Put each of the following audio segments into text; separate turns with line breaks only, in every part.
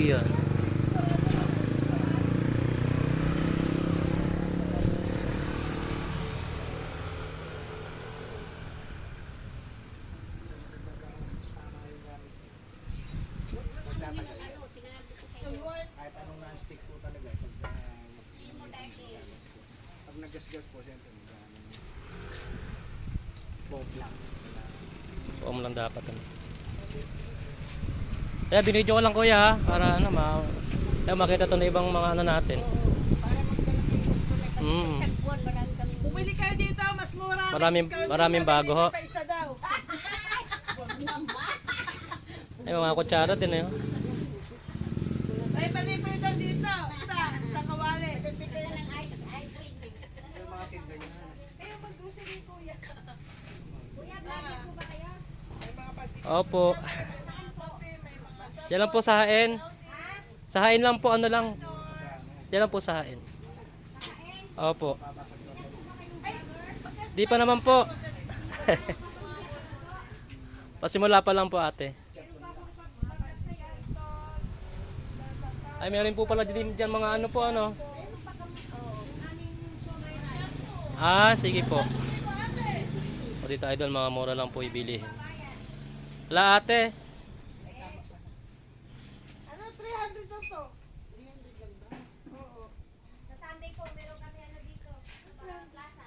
Iyan. Kahit anong non-stick po talaga. Pag, uh, pag nagasgas po, siyempre mag-ano. Bomb lang.
Bomb lang dapat. Ano? Kaya binidyo ko lang kuya ha, para ano, ma kaya makita to na ibang mga ano natin. Mm.
Bumili kayo dito, mas mura.
Maraming- maraming
dito,
bago, ho. Ay, mga kutsara din eh.
May palibre daw dito. Isa, sa kawali.
Bibili kayo ng ice, ice cream.
Yung mga tinda niya.
Kayo mag-grocery kuya.
Kuya, bakit po ba kayo?
May mga pansit.
Opo.
Kopi, may mga sa...
Yan lang po sa hain. Sa hain lang po, ano lang. Yan lang po sa hain. Opo. Di pa naman po. Pasimula pa lang po ate. Ay, meron po pala din dyan mga ano po ano. Ah, sige po. O dito idol, mga mura lang po ibili. Wala ate.
Ano, 300 to to?
Sa Sunday po, meron kami ano dito. Sa plaza.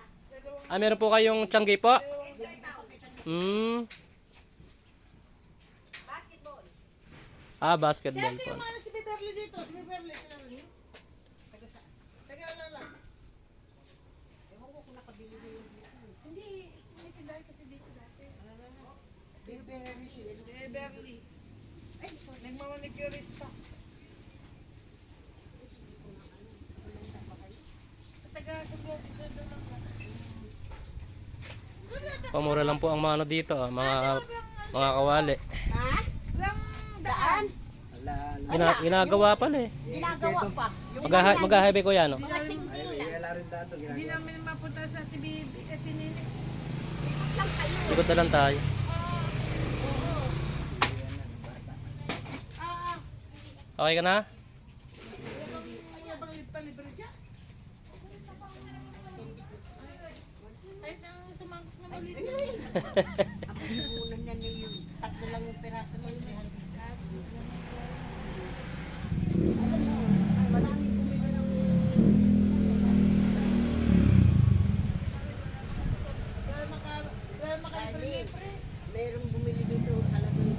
Ah, meron po kayong tiyanggi po? Hmm.
Basketball.
Ah, basketball po.
yung mga si Beverly dito. Si Beverly, Beverly. Taga sa... Taga lang lang.
Ewan ko kung nakabili na yun dito.
Hindi, may tindahan kasi dito dati. Beverly. Beverly. Ay, nagmamanicurista. Taga sa Globe, sa doon lang.
Pamura lang po ang mga ano dito, ah, mga mga kawali.
Ha?
Lang
Daan?
Gina, ginagawa pala eh.
Ginagawa pa.
Maghaha, maghahabi ko yan, no?
Rin dato.
Hindi namin mapunta sa TV at tinili.
Ikot lang kayo.
Ikot na lang tayo.
Ah,
Okay ka na?
ano bang palibre dyan? Kahit ang sumangkot na maliit.
Ang pinunan niya na yung tatlo lang yung 300 sa atin. Alam mo, ng
Dahil maka, dahil.
Merong bumili dito, halagang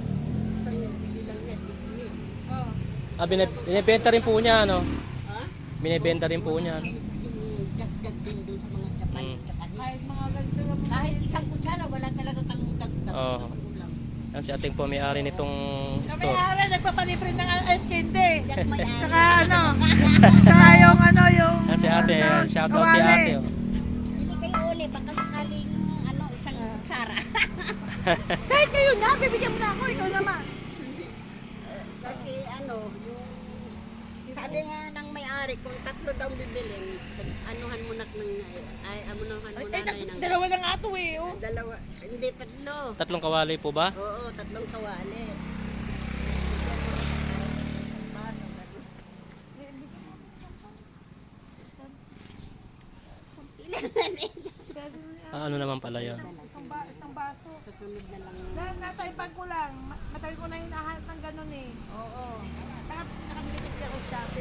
isang bili lang niya, 10,000.
Oh.
Ah, binib- binibenta rin po niya, ano?
Ha?
Binibenta rin po niya. ano?
Kasi may dagdag din doon sa mga Japan.
Mm.
Japanese.
Kahit mga ganito lang mga
Kahit isang kutsara, wala talaga kang Kulang.
Yan si ating po may-ari nitong store.
ari, nagpapalibre ng ice candy. Saka ano, saka yung ano, yung...
Yan si ate,
ano,
shout out kay ate. oh.
Bili kayo uli, baka sakaling ano, isang kutsara.
Kahit kayo na, bibigyan mo na ako, ikaw naman.
Kasi ano, yung sabi nga ng may-ari, kung tatlo daw bibilin, anuhan mo na ng, ay, anuhan mo na ng
dalawa na nga ito eh. Oh.
dalawa, hindi tatlo.
Tatlong kawali po ba?
Oo, tatlong kawali. Baso, ganun.
Ah, ano naman pala yun?
Isang, ba- isang baso.
Susunod na lang.
Na, nataypan ko lang. Ma- ko na hinahanap ng ganun eh.
Oo.
Naka- Nakabili kasi ako shopping.